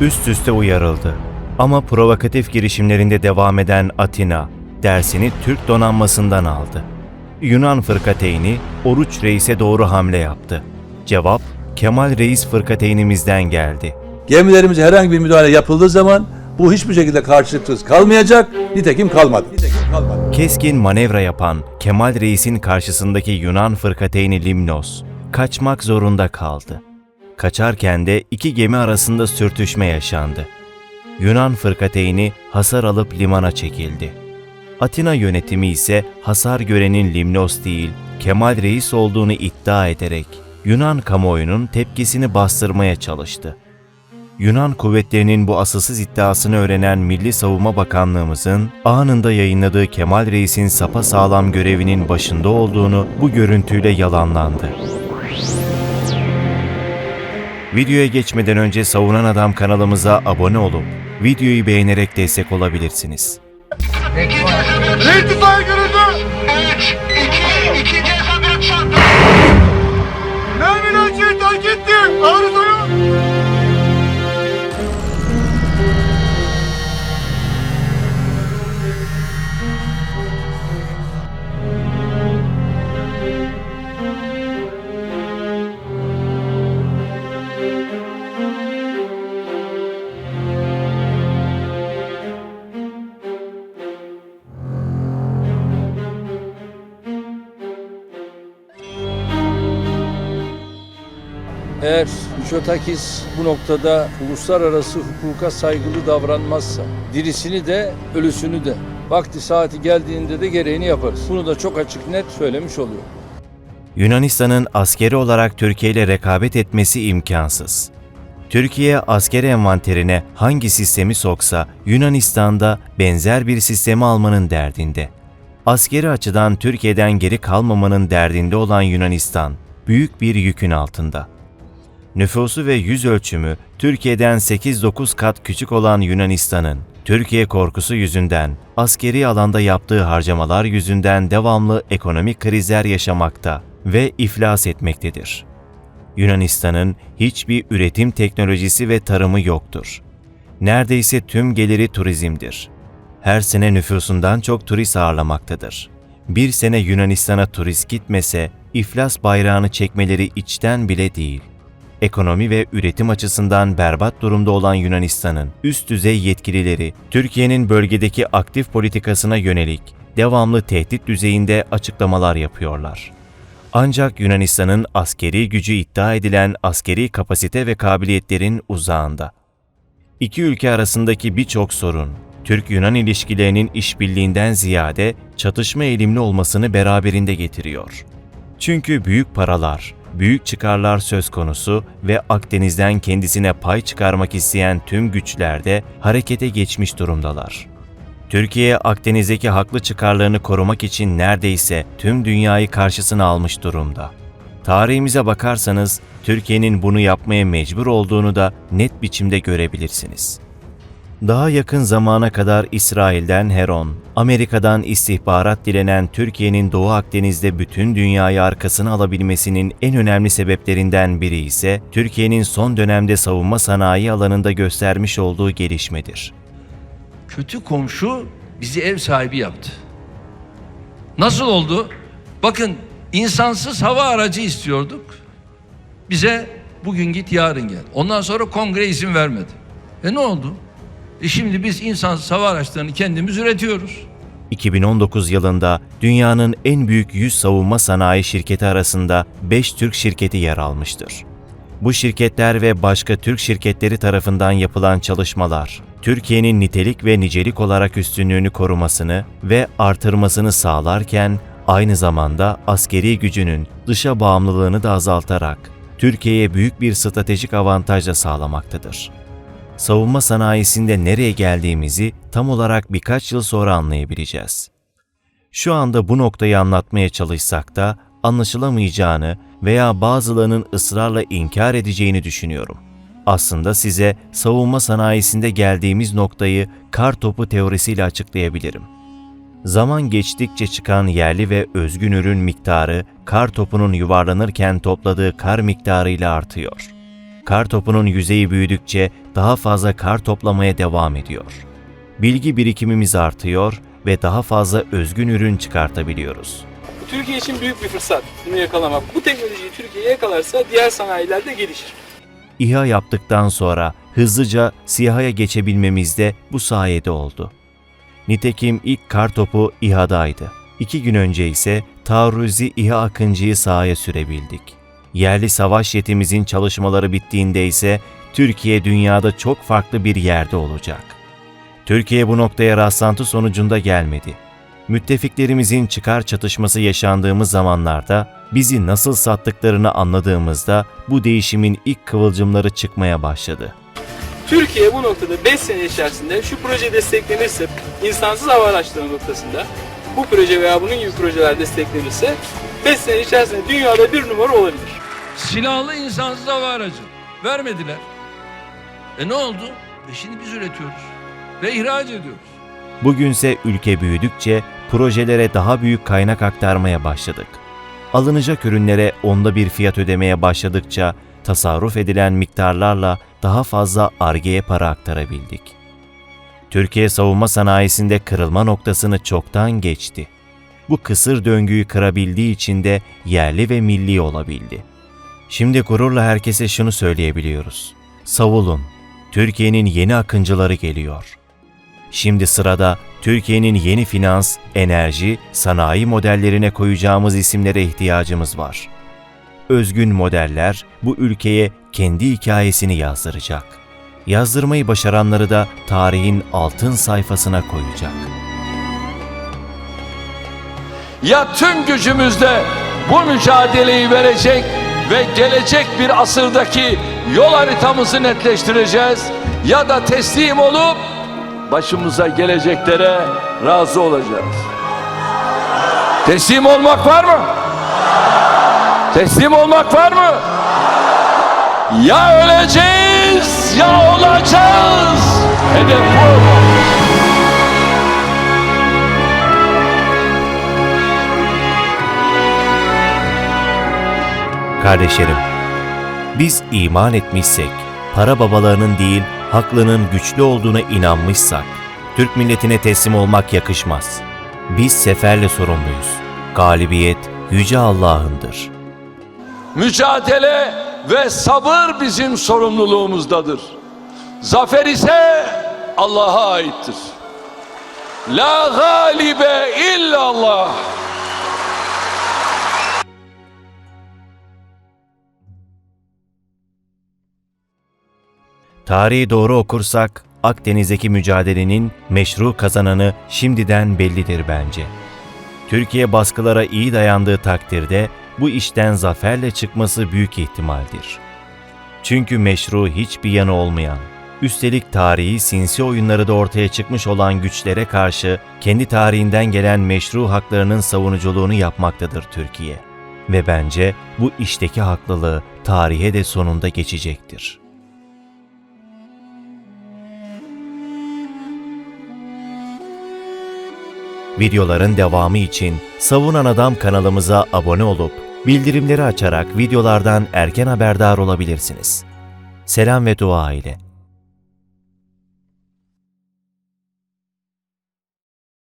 üst üste uyarıldı. Ama provokatif girişimlerinde devam eden Atina, dersini Türk donanmasından aldı. Yunan fırkateyni Oruç Reis'e doğru hamle yaptı. Cevap, Kemal Reis fırkateynimizden geldi. Gemilerimize herhangi bir müdahale yapıldığı zaman bu hiçbir şekilde karşılıksız kalmayacak. Nitekim kalmadı. Nitekim kalmadı. Keskin manevra yapan Kemal Reis'in karşısındaki Yunan fırkateyni Limnos, kaçmak zorunda kaldı. Kaçarken de iki gemi arasında sürtüşme yaşandı. Yunan fırkateyni hasar alıp limana çekildi. Atina yönetimi ise hasar görenin Limnos değil, Kemal Reis olduğunu iddia ederek Yunan kamuoyunun tepkisini bastırmaya çalıştı. Yunan kuvvetlerinin bu asılsız iddiasını öğrenen Milli Savunma Bakanlığımızın anında yayınladığı Kemal Reis'in sapa sağlam görevinin başında olduğunu bu görüntüyle yalanlandı. Videoya geçmeden önce Savunan Adam kanalımıza abone olup videoyu beğenerek destek olabilirsiniz. İrtifaya görüldü. 3, 2, ikinci hesap çarptı. Mermiler şehit terk etti. Arızaya. Eğer Mitsotakis bu noktada uluslararası hukuka saygılı davranmazsa, dirisini de ölüsünü de, vakti saati geldiğinde de gereğini yaparız. Bunu da çok açık net söylemiş oluyor. Yunanistan'ın askeri olarak Türkiye ile rekabet etmesi imkansız. Türkiye asker envanterine hangi sistemi soksa Yunanistan'da benzer bir sistemi almanın derdinde. Askeri açıdan Türkiye'den geri kalmamanın derdinde olan Yunanistan büyük bir yükün altında. Nüfusu ve yüz ölçümü Türkiye'den 8-9 kat küçük olan Yunanistan'ın Türkiye korkusu yüzünden, askeri alanda yaptığı harcamalar yüzünden devamlı ekonomik krizler yaşamakta ve iflas etmektedir. Yunanistan'ın hiçbir üretim teknolojisi ve tarımı yoktur. Neredeyse tüm geliri turizmdir. Her sene nüfusundan çok turist ağırlamaktadır. Bir sene Yunanistan'a turist gitmese, iflas bayrağını çekmeleri içten bile değil. Ekonomi ve üretim açısından berbat durumda olan Yunanistan'ın üst düzey yetkilileri Türkiye'nin bölgedeki aktif politikasına yönelik devamlı tehdit düzeyinde açıklamalar yapıyorlar. Ancak Yunanistan'ın askeri gücü iddia edilen askeri kapasite ve kabiliyetlerin uzağında. İki ülke arasındaki birçok sorun, Türk-Yunan ilişkilerinin işbirliğinden ziyade çatışma eğilimli olmasını beraberinde getiriyor. Çünkü büyük paralar, büyük çıkarlar söz konusu ve Akdeniz'den kendisine pay çıkarmak isteyen tüm güçler de harekete geçmiş durumdalar. Türkiye Akdeniz'deki haklı çıkarlarını korumak için neredeyse tüm dünyayı karşısına almış durumda. Tarihimize bakarsanız Türkiye'nin bunu yapmaya mecbur olduğunu da net biçimde görebilirsiniz. Daha yakın zamana kadar İsrail'den Heron, Amerika'dan istihbarat dilenen Türkiye'nin Doğu Akdeniz'de bütün dünyayı arkasına alabilmesinin en önemli sebeplerinden biri ise Türkiye'nin son dönemde savunma sanayi alanında göstermiş olduğu gelişmedir. kötü komşu bizi ev sahibi yaptı. Nasıl oldu? Bakın insansız hava aracı istiyorduk. Bize bugün git yarın gel. Ondan sonra kongre izin vermedi. E ne oldu? E şimdi biz insansız hava araçlarını kendimiz üretiyoruz. 2019 yılında dünyanın en büyük 100 savunma sanayi şirketi arasında 5 Türk şirketi yer almıştır. Bu şirketler ve başka Türk şirketleri tarafından yapılan çalışmalar, Türkiye'nin nitelik ve nicelik olarak üstünlüğünü korumasını ve artırmasını sağlarken aynı zamanda askeri gücünün dışa bağımlılığını da azaltarak Türkiye'ye büyük bir stratejik avantaj da sağlamaktadır savunma sanayisinde nereye geldiğimizi tam olarak birkaç yıl sonra anlayabileceğiz. Şu anda bu noktayı anlatmaya çalışsak da anlaşılamayacağını veya bazılarının ısrarla inkar edeceğini düşünüyorum. Aslında size savunma sanayisinde geldiğimiz noktayı kar topu teorisiyle açıklayabilirim. Zaman geçtikçe çıkan yerli ve özgün ürün miktarı kar topunun yuvarlanırken topladığı kar miktarıyla artıyor. Kar topunun yüzeyi büyüdükçe daha fazla kar toplamaya devam ediyor. Bilgi birikimimiz artıyor ve daha fazla özgün ürün çıkartabiliyoruz. Türkiye için büyük bir fırsat bunu yakalamak. Bu teknolojiyi Türkiye yakalarsa diğer sanayiler de gelişir. İHA yaptıktan sonra hızlıca SİHA'ya geçebilmemiz de bu sayede oldu. Nitekim ilk kar topu İHA'daydı. İki gün önce ise taarruzi İHA Akıncı'yı sahaya sürebildik. Yerli savaş jetimizin çalışmaları bittiğinde ise Türkiye dünyada çok farklı bir yerde olacak. Türkiye bu noktaya rastlantı sonucunda gelmedi. Müttefiklerimizin çıkar çatışması yaşandığımız zamanlarda bizi nasıl sattıklarını anladığımızda bu değişimin ilk kıvılcımları çıkmaya başladı. Türkiye bu noktada 5 sene içerisinde şu proje desteklenirse insansız hava araçları noktasında bu proje veya bunun gibi projeler desteklenirse 5 sene içerisinde dünyada bir numara olabilir. Silahlı insansız hava aracı vermediler. E ne oldu? E şimdi biz üretiyoruz ve ihraç ediyoruz. Bugünse ülke büyüdükçe projelere daha büyük kaynak aktarmaya başladık. Alınacak ürünlere onda bir fiyat ödemeye başladıkça tasarruf edilen miktarlarla daha fazla argeye para aktarabildik. Türkiye savunma sanayisinde kırılma noktasını çoktan geçti. Bu kısır döngüyü kırabildiği için de yerli ve milli olabildi. Şimdi gururla herkese şunu söyleyebiliyoruz. Savulun, Türkiye'nin yeni akıncıları geliyor.'' Şimdi sırada Türkiye'nin yeni finans, enerji, sanayi modellerine koyacağımız isimlere ihtiyacımız var. Özgün modeller bu ülkeye kendi hikayesini yazdıracak. Yazdırmayı başaranları da tarihin altın sayfasına koyacak. Ya tüm gücümüzle bu mücadeleyi verecek ve gelecek bir asırdaki yol haritamızı netleştireceğiz ya da teslim olup başımıza geleceklere razı olacağız. Teslim olmak var mı? Teslim olmak var mı? Ya öleceğiz ya olacağız. Hedef bu. Kardeşlerim, biz iman etmişsek, para babalarının değil, haklının güçlü olduğuna inanmışsak, Türk milletine teslim olmak yakışmaz. Biz seferle sorumluyuz. Galibiyet Yüce Allah'ındır. Mücadele ve sabır bizim sorumluluğumuzdadır. Zafer ise Allah'a aittir. La galibe illallah. Tarihi doğru okursak Akdeniz'deki mücadelenin meşru kazananı şimdiden bellidir bence. Türkiye baskılara iyi dayandığı takdirde bu işten zaferle çıkması büyük ihtimaldir. Çünkü meşru hiçbir yanı olmayan, üstelik tarihi sinsi oyunları da ortaya çıkmış olan güçlere karşı kendi tarihinden gelen meşru haklarının savunuculuğunu yapmaktadır Türkiye. Ve bence bu işteki haklılığı tarihe de sonunda geçecektir. Videoların devamı için Savunan Adam kanalımıza abone olup bildirimleri açarak videolardan erken haberdar olabilirsiniz. Selam ve dua ile.